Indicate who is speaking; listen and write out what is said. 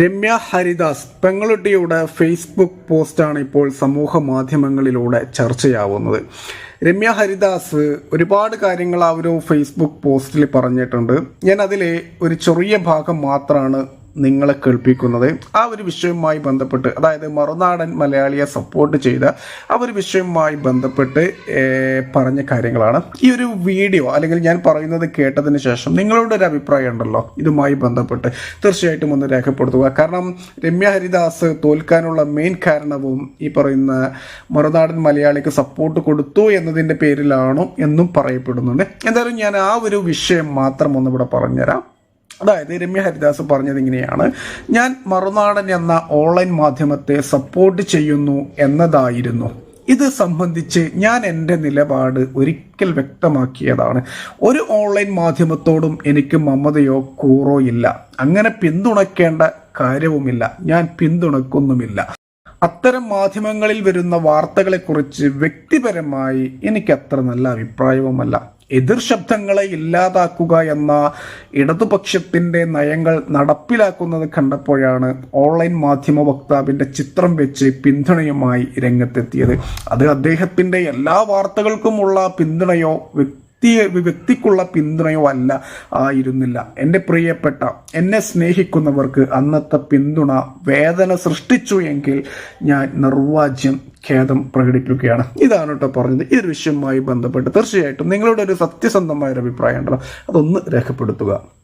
Speaker 1: Ramya Haridas പെങ്ങളുട്ടിയുടെ Facebook പോസ്റ്റാണ് ഇപ്പോൾ സമൂഹ മാധ്യമങ്ങളിലൂടെ ചർച്ചയാവുന്നത്. രമ്യ ഹരിദാസ് ഒരുപാട് കാര്യങ്ങൾ ആ ഒരു ഫേസ്ബുക്ക് പോസ്റ്റിൽ പറഞ്ഞിട്ടുണ്ട്. ഞാൻ അതിലെ ഒരു ചെറിയ ഭാഗം മാത്രമാണ് നിങ്ങളെ കേൾപ്പിക്കുന്നത് ആ ഒരു വിഷയവുമായി ബന്ധപ്പെട്ട് അതായത് മറുനാടൻ മലയാളിയെ സപ്പോർട്ട് ചെയ്ത ആ ഒരു വിഷയവുമായി ബന്ധപ്പെട്ട് പറഞ്ഞ കാര്യങ്ങളാണ്. ഈ ഒരു വീഡിയോ അല്ലെങ്കിൽ ഞാൻ പറയുന്നത് കേട്ടതിന് ശേഷം നിങ്ങളുടെ ഒരു അഭിപ്രായം ഉണ്ടല്ലോ? ഇതുമായി ബന്ധപ്പെട്ട് തീർച്ചയായിട്ടും ഒന്ന് രേഖപ്പെടുത്തുക. കാരണം രമ്യ ഹരിദാസ് തോൽക്കാനുള്ള മെയിൻ കാരണവും ഈ പറയുന്ന മറുനാടൻ മലയാളിക്ക് സപ്പോർട്ട് കൊടുത്തു എന്നതിന്റെ പേരിലാണോ എന്നും പറയപ്പെടുന്നുണ്ട്. എന്തായാലും ഞാൻ ആ ഒരു വിഷയം മാത്രം ഒന്നിവിടെ പറഞ്ഞുതരാം. അതായത് രമ്യ ഹരിദാസ് പറഞ്ഞത് ഇങ്ങനെയാണ്. ഞാൻ മറുനാടൻ എന്ന ഓൺലൈൻ മാധ്യമത്തെ സപ്പോർട്ട് ചെയ്യുന്നു എന്നതായിരുന്നു. ഇത് സംബന്ധിച്ച് ഞാൻ എന്റെ നിലപാട് ഒരിക്കൽ വ്യക്തമാക്കിയതാണ്. ഒരു ഓൺലൈൻ മാധ്യമത്തോടും എനിക്ക് മമതയോ കൂറോ ഇല്ല. അങ്ങനെ പിന്തുണയ്ക്കേണ്ട കാര്യവുമില്ല. ഞാൻ പിന്തുണക്കുന്നുമില്ല അത്തരം മാധ്യമങ്ങളിൽ വരുന്ന വാർത്തകളെക്കുറിച്ച് വ്യക്തിപരമായി എനിക്ക് അത്ര നല്ല അഭിപ്രായവുമല്ല എതിർ ശബ്ദങ്ങളെ ഇല്ലാതാക്കുക എന്ന ഇടതുപക്ഷത്തിന്റെ നയങ്ങൾ നടപ്പിലാക്കുന്നത് കണ്ടപ്പോഴാണ് ഓൺലൈൻ മാധ്യമ വക്താവിന്റെ ചിത്രം വെച്ച് പിന്തുണയുമായി രംഗത്തെത്തിയത്. അത് അദ്ദേഹത്തിന്റെ എല്ലാ വാർത്തകൾക്കുമുള്ള പിന്തുണയോ വ്യക്തി വ്യക്തിക്കുള്ള പിന്തുണയോ അല്ല ആയിരുന്നില്ല. എന്റെ പ്രിയപ്പെട്ട എന്നെ സ്നേഹിക്കുന്നവർക്ക് അന്നത്തെ പിന്തുണ വേദന സൃഷ്ടിച്ചു എങ്കിൽ ഞാൻ നിർവാജ്യം ഖേദം പ്രകടിപ്പിക്കുകയാണ്. ഇതാണ് കേട്ടോ പറഞ്ഞത്. ഈ ഒരു വിഷയവുമായി ബന്ധപ്പെട്ട് തീർച്ചയായിട്ടും നിങ്ങളുടെ ഒരു സത്യസന്ധമായ ഒരു അഭിപ്രായം ഉണ്ടല്ലോ. അതൊന്ന് രേഖപ്പെടുത്തുക.